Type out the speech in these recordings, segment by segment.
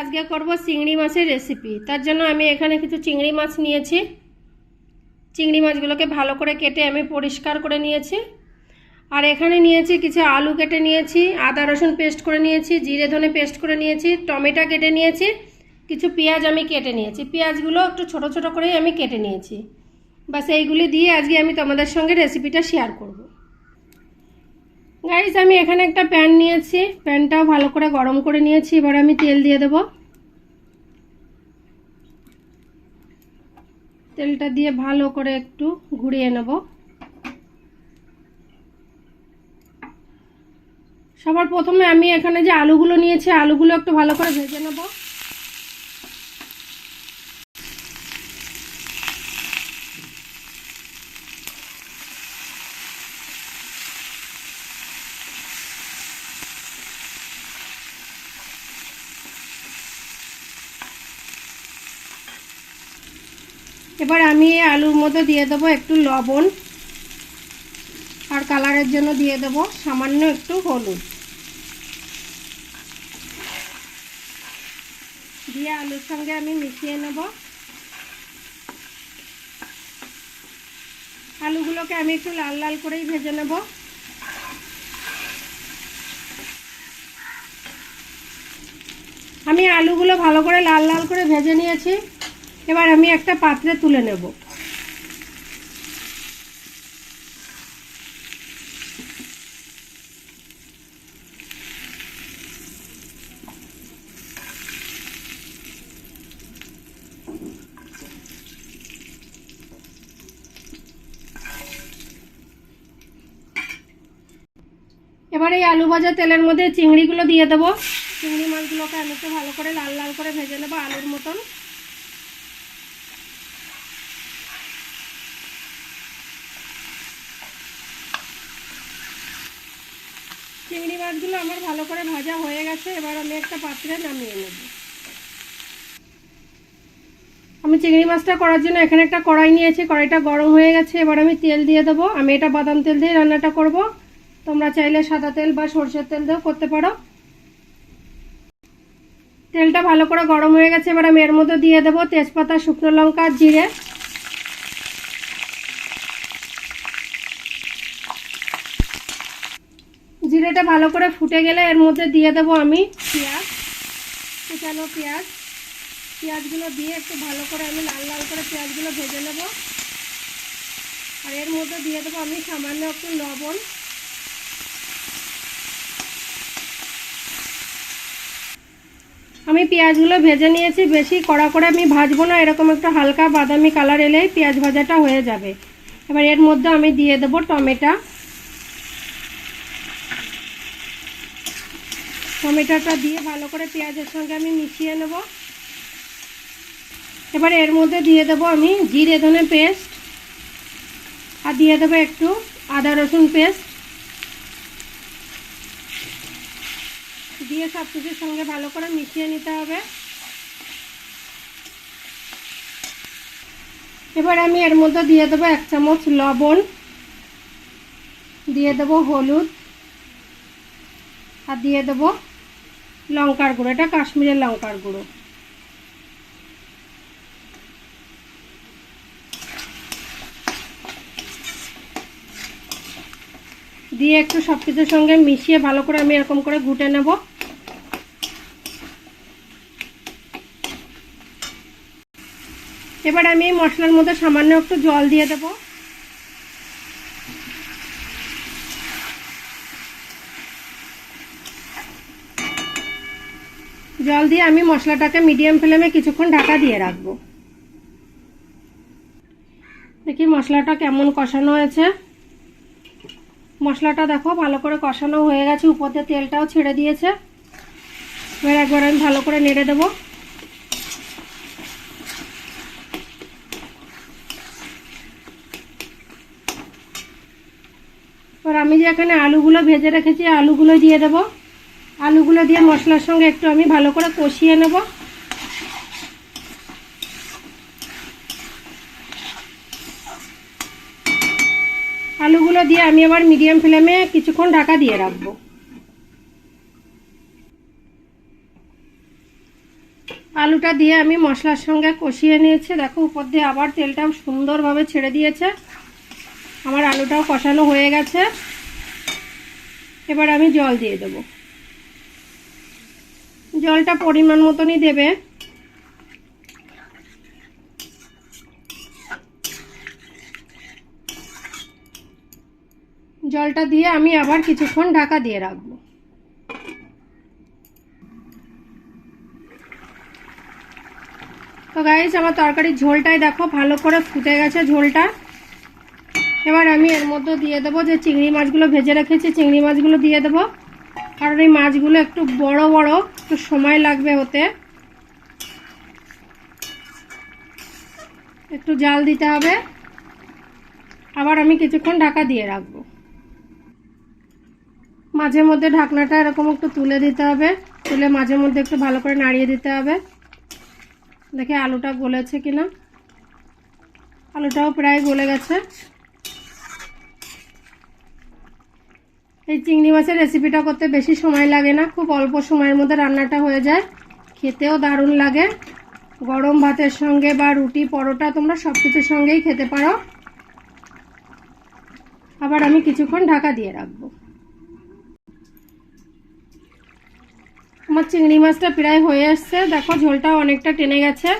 আজকে করব চিংড়ি মাছের রেসিপি তার জন্য আমি এখানে কিছু চিংড়ি মাছ নিয়েছি। চিংড়ি মাছগুলোকে ভালো করে কেটে আমি পরিষ্কার করে নিয়েছি। আর এখানে নিয়েছি কিছু আলু কেটে নিয়েছি, আদা রসুন পেস্ট করে নিয়েছি, জিরে ধনে পেস্ট করে নিয়েছি, টমেটো কেটে নিয়েছি, কিছু পেঁয়াজ আমি কেটে নিয়েছি। পেঁয়াজগুলো একটু ছোট ছোট করেই আমি কেটে নিয়েছি। বাস এইগুলি দিয়ে আজকে আমি তোমাদের সঙ্গে রেসিপিটা শেয়ার করব। গাইজ আমি এখানে একটা প্যান নিয়েছি। প্যানটাও ভালো করে গরম করে নিয়েছি। এবার আমি তেল দিয়ে দেব। তেলটা দিয়ে ভালো করে একটু ঘুরিয়ে নেব। সবার প্রথমে আমি এখানে যে আলুগুলো নিয়েছি, আলুগুলো একটু ভালো করে ভেজে নেব। এবার আমি আলুর মধ্যে দিয়ে দেবো একটু লবণ আর কালারের জন্য দিয়ে দেবো সামান্য একটু হলুদ। দিয়ে আলুর সঙ্গে আমি মিশিয়ে নেব। আলুগুলোকে আমি একটু লাল লাল করেই ভেজে নেব। আমি আলুগুলো ভালো করে লাল লাল করে ভেজে নিয়েছি। এবার আমি একটা পাত্রে তুলে নেব। এবার এই আলু ভাজা তেলের মধ্যে চিংড়িগুলো দিয়ে দেবো। চিংড়ি মাছগুলোকে আমি একটু ভালো করে লাল লাল করে ভেজে নেব আলুর মতন। চিংড়ি মাছগুলো আমার ভালো করে ভাজা হয়ে গেছে, এবার আমি একটা পাত্রে নামিয়ে নেব। আমি চিংড়ি মাছটা করার জন্য এখানে একটা কড়াই নিয়েছি, কড়াইটা গরম হয়ে গেছে, এবার আমি তেল দিয়ে দেবো। আমি এটা বাদাম তেল দিয়ে রান্নাটা করব। তোমরা চাইলে সাদা তেল বা সরষের তেল দিয়েও করতে পারো। তেলটা ভালো করে গরম হয়ে গেছে, এবার আমি এর মধ্যে দিয়ে দেবো তেজপাতা, শুকনো লঙ্কা, জিরে। জিরেটা ভালো করে ফুটে গেলে এর মধ্যে দিয়ে দেবো আমি পেঁয়াজ। কুচানো পেঁয়াজ। পেঁয়াজগুলো দিয়ে একটু ভালো করে আমি লাল লাল করে পেঁয়াজগুলো ভেজে নেব। আর এর মধ্যে দিয়ে দেবো আমি সামান্য একটু লবণ। আমি পেঁয়াজগুলো ভেজে নিয়েছি, বেশি কড়া করে আমি ভাজবো না, এরকম একটু হালকা বাদামি কালার এলেই পেঁয়াজ ভাজাটা হয়ে যাবে। এবার এর মধ্যে আমি দিয়ে দেবো টমেটো। টমেটোটা দিয়ে ভালো করে পেঁয়াজের সঙ্গে আমি মিশিয়ে নেব। এবার এর মধ্যে দিয়ে দেবো আমি জিরে ধনে পেস্ট আর দিয়ে দেবো একটু আদা রসুন পেস্ট। দিয়ে সব কিছুর সঙ্গে ভালো করে মিশিয়ে নিতে হবে। এবার আমি এর মধ্যে দিয়ে দেবো এক চামচ লবণ, দিয়ে দেবো হলুদ আর দিয়ে দেবো লঙ্কার গুঁড়ো, এটা কাশ্মীরের লঙ্কার গুঁড়ো। দিয়ে একটু সব কিছুর সঙ্গে মিশিয়ে ভালো করে আমি এরকম করে ঘুটে নেব। এবার আমি মশলার মধ্যে সামান্য একটু জল দিয়ে দেবো। জল দিয়ে আমি মশলাটাকে মিডিয়াম ফ্লেমে কিছুক্ষণ ঢাকা দিয়ে রাখব। দেখি মশলাটা কেমন কষানো হয়েছে। মশলাটা দেখো, ভালো করে কষানো হয়ে গেছে। উপর দিয়ে তেলটাও ছেড়ে দিয়েছে। এবার একবার আমি ভালো করে নেড়ে দেবো। এবার আমি যে এখানে আলুগুলো ভেজে রেখেছি, আলুগুলো দিয়ে দেবো। আলুগুলো দিয়ে মশলার সঙ্গে একটু আমি ভালো করে কষিয়ে নেব। আলুগুলো দিয়ে আমি আবার মিডিয়াম ফ্লেমে কিছুক্ষণ ঢাকা দিয়ে রাখব। আলুটা দিয়ে আমি মশলার সঙ্গে কষিয়ে নিয়েছি। দেখো, উপর দিয়ে আবার তেলটাও সুন্দরভাবে ছেড়ে দিয়েছে। আমার আলুটাও কষানো হয়ে গেছে। এবার আমি জল দিয়ে দেবো। জলটা পরিমাণ মতনই দেবে। জলটা দিয়ে আমি আবার কিছুক্ষণ ঢাকা দিয়ে রাখব। তো গাইজ আমার তরকারির ঝোলটাই দেখো, ভালো করে ফুটে গেছে ঝোলটা। এবার আমি এর মধ্যে দিয়ে দেবো যে চিংড়ি মাছগুলো ভেজে রেখেছি, চিংড়ি মাছগুলো দিয়ে দেবো। কারণ এই মাছগুলো একটু বড় বড়, একটু সময় লাগবে হতে। একটু জাল দিতে হবে। আবার আমি কিছুক্ষণ ঢাকা দিয়ে রাখব। মাঝে মধ্যে ঢাকনাটা এরকম একটু তুলে দিতে হবে। তুলে মাঝে মধ্যে একটু ভালো করে নাড়িয়ে দিতে হবে। দেখে আলুটা গলেছে কিনা। আলুটাও প্রায় গলে গেছে। এই চিংড়ি মাছের রেসিপিটা করতে বেশি সময় লাগে না, খুব অল্প সময়ের মধ্যে রান্নাটা হয়ে যায়। খেতেও দারুণ লাগে। গরম ভাতের সঙ্গে বা রুটি, পরোটা, তোমরা সব কিছুর সঙ্গেই খেতে পারো। আবার আমি কিছুক্ষণ ঢাকা দিয়ে রাখব। আমার চিংড়ি মাছটা প্রায় হয়ে এসছে। দেখো, ঝোলটা অনেকটা টেনে গেছে।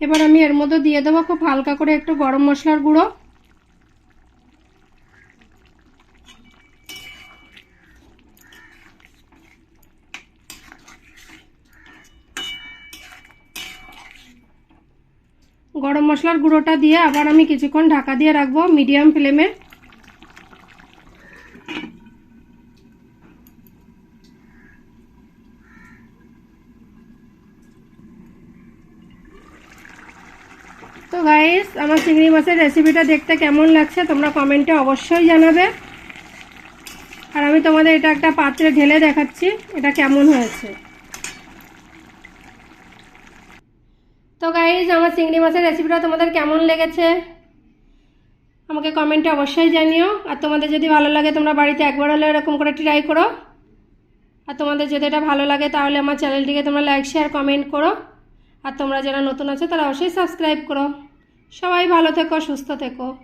এবার আমি এর মধ্যে দিয়ে দেবো খুব হালকা করে একটু গরম মশলার গুঁড়ো। গরম মশলার গুঁড়োটা দিয়ে আবার আমি কিছুক্ষণ ঢাকা দিয়ে রাখব মিডিয়াম ফ্লেমে। তো গাইস আমার চিংড়ি মাছের রেসিপিটা দেখতে কেমন লাগছে তোমরা কমেন্টে অবশ্যই জানাবে। আর আমি তোমাদের এটা একটা পাত্রে ঢেলে দেখাচ্ছি, এটা কেমন হয়েছে। গাইজ আমার চিংড়ি মাছের রেসিপিটা তোমাদের কেমন লেগেছে? আমাকে কমেন্টে অবশ্যই জানিও। আর তোমাদের যদি ভালো লাগে, তোমরা বাড়িতে একবার হলে এরকম করে ট্রাই করো। আর তোমাদের যদি এটা ভালো লাগে, তাহলে আমার চ্যানেলটিকে তোমরা লাইক শেয়ার কমেন্ট করো। আর তোমরা যারা নতুন আছো, তারা অবশ্যই সাবস্ক্রাইব করো। সবাই ভালো থেকো, সুস্থ থেকো।